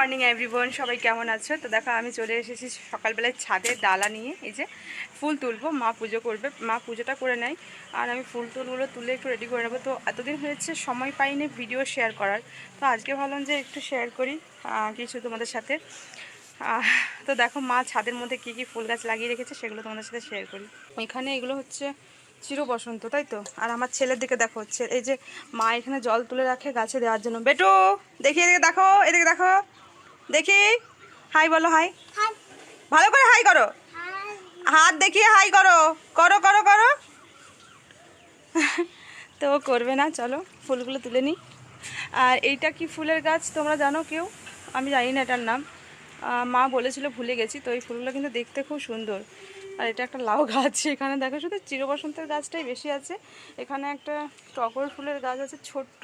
Morning everyone সবাই কেমন আছো? তো দেখো, আমি চলে এসেছি সকালবেলায় ছাদে ডালা নিয়ে। এই যে ফুল তুলবো, মা পুজো করবে, মা পুজোটা করে নেয়। আর আমি ফুল টুলগুলো তুলে একটু রেডি করে নেব। তো এতদিন হয়েছে, সময় পাইনি ভিডিও শেয়ার করার। তো আজকে ভাবলাম যে একটু শেয়ার করি কিছু তোমাদের সাথে। তো দেখো, মা ছাদের মধ্যে কি কি ফুল গাছ লাগিয়ে রেখেছে, সেগুলো তোমাদের সাথে শেয়ার করি। ওইখানে এগুলো হচ্ছে চির বসন্ত তাই তো? আর আমার ছেলের দিকে দেখো হচ্ছে এই যে মা এখানে জল তুলে রাখে গাছে দেওয়ার জন্য। বেটু দেখি এদিকে দেখো এদিকে দেখো। দেখি। হাই বলো হাই। ভালো করে হাই করো। হাত দেখিয়ে হাই করো। করো করো করো। তো করবে না চলো ফুলগুলো তুলে নিই আর এইটা কি ফুলের গাছ তোমরা জানো কেউ? আমি জানি না এটার নাম। মা বলেছিল ভুলে গেছি তো এই ফুলগুলো কিন্তু দেখতে খুব সুন্দর। আর এটা একটা লাউ গাছ এখানে দেখো শুধু চিরবসন্তের গাছটাই বেশি আছে। এখানে একটা টগর ফুলের গাছ আছে ছোট্ট।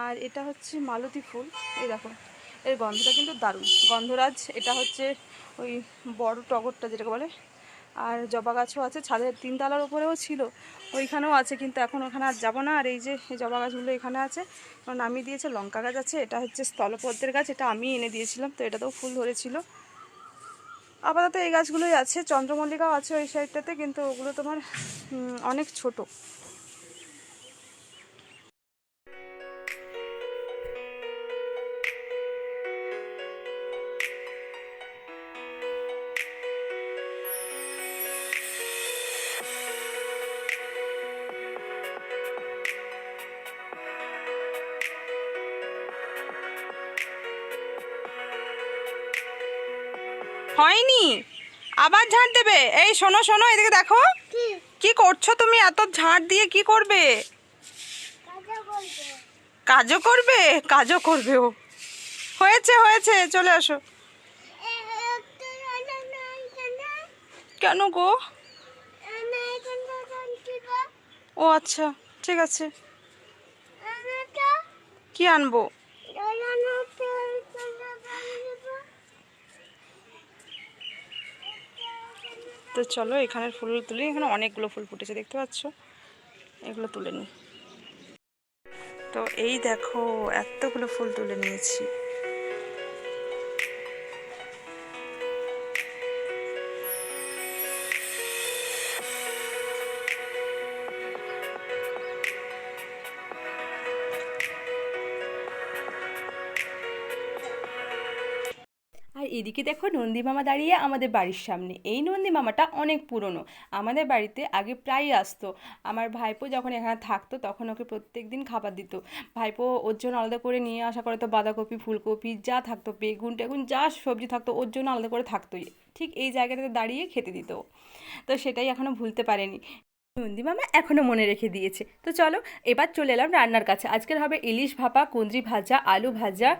আর এটা হচ্ছে মালতী ফুল। এই দেখো। এর গন্ধটা কিন্তু দারুণ। গন্ধরাজ, এটা হচ্ছে ওই বড় টগরটা যেটাকে বলে, আর জবা গাছও আছে, ছাদের তিনতলার উপরেও ছিল, ওইখানেও আছে, কিন্তু এখন ওখানে আর যাব না, আর এই যে জবা গাছগুলো এখানে আছে নামিয়ে দিয়েছে, লঙ্কা গাছ আছে, এটা হচ্ছে স্থলপদ্মের গাছ, এটা আমি এনে দিয়েছিলাম, তো এটাতেও ফুল ধরেছিল। আপাতত এই গাছগুলোই আছে, চন্দ্রমল্লিকাও আছে ওই সাইডটাতে কিন্তু ওগুলো তোমার অনেক ছোট। হয়নি? আবার ঝাড় দেবে? এই শোনো শোনো এদিকে দেখো। কি? করছ তুমি? এত ঝাড় দিয়ে কি করবে? কাজও করবে। কাজও করবে? ও। হয়েছে হয়েছে চলে আসো। কেন গো? ও আচ্ছা ঠিক আছে। কি আনব? তো চলো এখানের ফুল তুলি। এখানে অনেকগুলো ফুল ফুটেছে, দেখতে পাচ্ছ? এগুলো তুলে নিই। তো এই দেখো, এতগুলো ফুল তুলে নিয়েছি। এদিকে দেখো নন্দী মামা দাঁড়িয়ে আমাদের বাড়ির সামনে। এই নন্দী মামাটা অনেক পুরনো। আমাদের বাড়িতে আগে প্রায় আসতো। আমার ভাইপো যখন এখানে থাকতো তখন ওকে প্রত্যেক দিন খাবার দিত। ভাইপো ওর জন্য আলাদা করে নিয়ে আসা করে তো বাঁধাকপি, ফুলকপি, যা থাকতো, বেগুন টেগুন, যা সবজি থাকতো ওর জন্য আলাদা করে থাকতোই। ঠিক এই জায়গাটাতে দাঁড়িয়ে খেতে দিত তো সেটাই এখনও ভুলতে পারেনি। নন্দী মামা এখনও মনে রেখে দিয়েছে। তো চলো, এবার চলে এলাম রান্নার কাছে। আজকের হবে ইলিশ ভাপা কুন্দ্রি ভাজা, আলু ভাজা,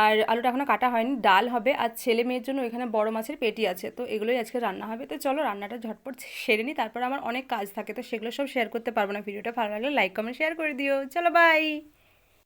আর আলুটা এখনও কাটা হয়নি, ডাল হবে, আর ছেলে মেয়ের জন্য এখানে বড় মাছের পেটি আছে। তো এগুলোই আজকে রান্না হবে। তো চলো, রান্নাটা ঝটপট সেরে নিই, তারপর আমার অনেক কাজ থাকে, তো সেগুলো সব শেয়ার করতে পারব না। ভিডিওটা ভালো লাগলে লাইক কমেন্ট শেয়ার করে দিও। চলো বাই